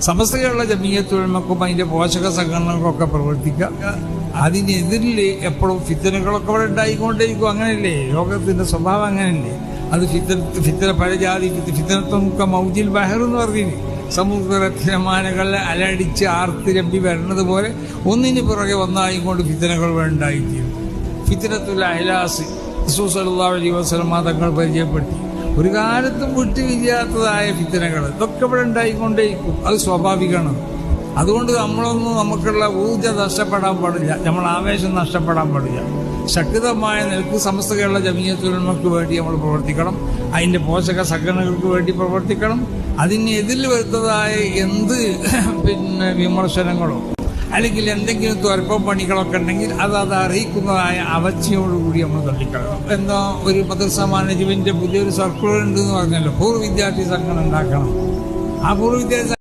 സമസ്തയുള്ള ജമീയത്തൊഴിമക്കും അതിന്റെ പോഷക സംഘടനകൾക്കൊക്കെ പ്രവർത്തിക്കുക. അതിനെതിരിൽ എപ്പോഴും ഫിത്തനുകളൊക്കെ അവിടെ ഉണ്ടായിക്കൊണ്ടേയിരിക്കും. അങ്ങനെയല്ലേ? ലോകത്തിന്റെ സ്വഭാവം അങ്ങനെയല്ലേ? അത് ഫിത്തന ഫിത്തന പല ഫിത്തനത്വം ഒക്കെ മൗജിൽ ബഹർ എന്ന് പറഞ്ഞില്ലേ? സമുദ്ര അലടിച്ച് ആർത്തി രമ്പി വരുന്നത് പോലെ ഒന്നിന് പുറകെ ഒന്നായിക്കൊണ്ട് ഫിത്തനകൾ ഉണ്ടായിത്തീരും. ഫിത്തനത്തുൽ അഹ്ലാസ് സുസലുള്ള അലൈഹി വസല്ലമ തങ്ങൾ പരിചയപ്പെടുത്തി. ഒരു കാലത്തും വിട്ടുവിരിയാത്തതായ ഫിത്തനകൾ ഇതൊക്കെ ഇവിടെ ഉണ്ടായിക്കൊണ്ടേക്കും അത് സ്വാഭാവികമാണ്. അതുകൊണ്ട് നമ്മളൊന്നും നമുക്കുള്ള ഊർജം നഷ്ടപ്പെടാൻ പാടില്ല. നമ്മൾ ആവേശം നഷ്ടപ്പെടാൻ പാടില്ല. ശക്തമായ നിൽക്ക് സമസ്ത കേരള ജമീയത്തുലമക്ക് വേണ്ടി നമ്മൾ പ്രവർത്തിക്കണം. അതിന്റെ പോഷക സംഘടനകൾക്ക് വേണ്ടി പ്രവർത്തിക്കണം. അതിന് എതിരിൽ വരുത്തതായ എന്ത് പിന്നെ വിമർശനങ്ങളോ അല്ലെങ്കിൽ എന്തെങ്കിലും തുരപ്പം പണികളൊക്കെ ഉണ്ടെങ്കിൽ അത് അത് അറിയിക്കുന്നതായ അവസ്ഥയോടുകൂടി നമ്മൾ തള്ളിക്കളയണം എന്തോ ഒരു മദ്രസ മാനേജ്മെന്റിന്റെ പുതിയൊരു സർക്കുലർ ഉണ്ടെന്ന് പറഞ്ഞല്ലോ. പൂർവ വിദ്യാർത്ഥി സംഘം ഉണ്ടാക്കണം. ആ പൂർവ വിദ്യാർത്ഥി